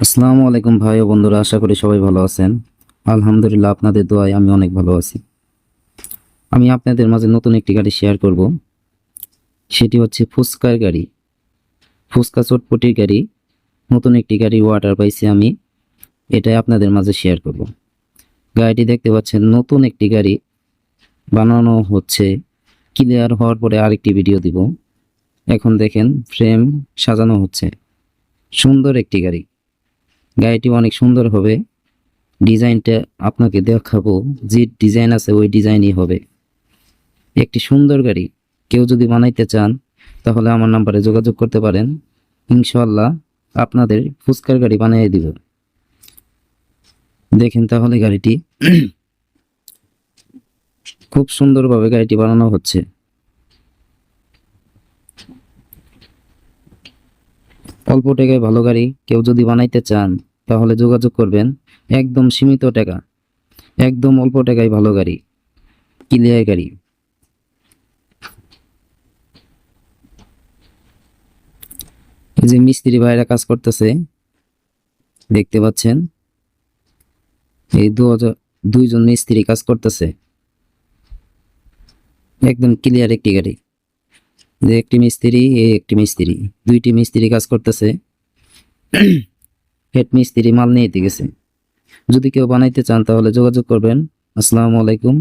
আসসালামু আলাইকুম ভাই ও বন্ধুরা, আশা করি সবাই ভালো আছেন। আলহামদুলিল্লাহ, আপনাদের দোয়ায় আমি অনেক ভালো আছি। আমি আপনাদের মাঝে নতুন একটি গাড়ি শেয়ার করব। সেটি হচ্ছে ফুচকার গাড়ি। ফুচকা চটপটির গাড়ি। নতুন একটি গাড়ি ওয়াটার পাইছি আমি। এটাই আপনাদের মাঝে শেয়ার করব। গাড়িটি দেখতে পাচ্ছেন, নতুন একটি গাড়ি। বানানো হচ্ছে। ক্লিয়ার হওয়ার পরে আরেকটি ভিডিও দিব। এখন দেখেন ফ্রেম সাজানো হচ্ছে। সুন্দর একটি গাড়ি। গাড়িটি অনেক সুন্দর হবে। ডিজাইনটা আপনাকে দেখাবো যে ডিজাইন আছে ওই ডিজাইনই হবে। একটি সুন্দর গাড়ি। কেউ যদি বানাইতে চান, তাহলে আমার নাম্বারে যোগাযোগ করতে পারেন। ইনশাল্লাহ আপনাদের ফুচকার গাড়ি বানিয়ে দিব। দেখেন তাহলে গাড়িটি। খুব সুন্দরভাবে গাড়িটি বানানো হচ্ছে। অল্প টাকায় ভালো গাড়ি। কেউ যদি বানাইতে চান তাহলে যোগাযোগ করবেন। একদম সীমিত টাকা। একদম অল্প টাকায় ভালো গাড়ি। ক্লিয়ার গাড়ি। যে মিস্ত্রি ভাইরা কাজ করতেছে, দেখতে পাচ্ছেন? এই দু দুইজন মিস্ত্রি কাজ করতেছে। একদম ক্লিয়ার একটি গাড়ি। যে একটি মিস্ত্রি একটি মিস্ত্রি। দুইটি মিস্ত্রি কাজ করতেছে। হেড মিস্ত্রি মাল নিয়ে গেছে। যদি কেউ বানাইতে চান তাহলে যোগাযোগ করবেন। আসসালামু আলাইকুম।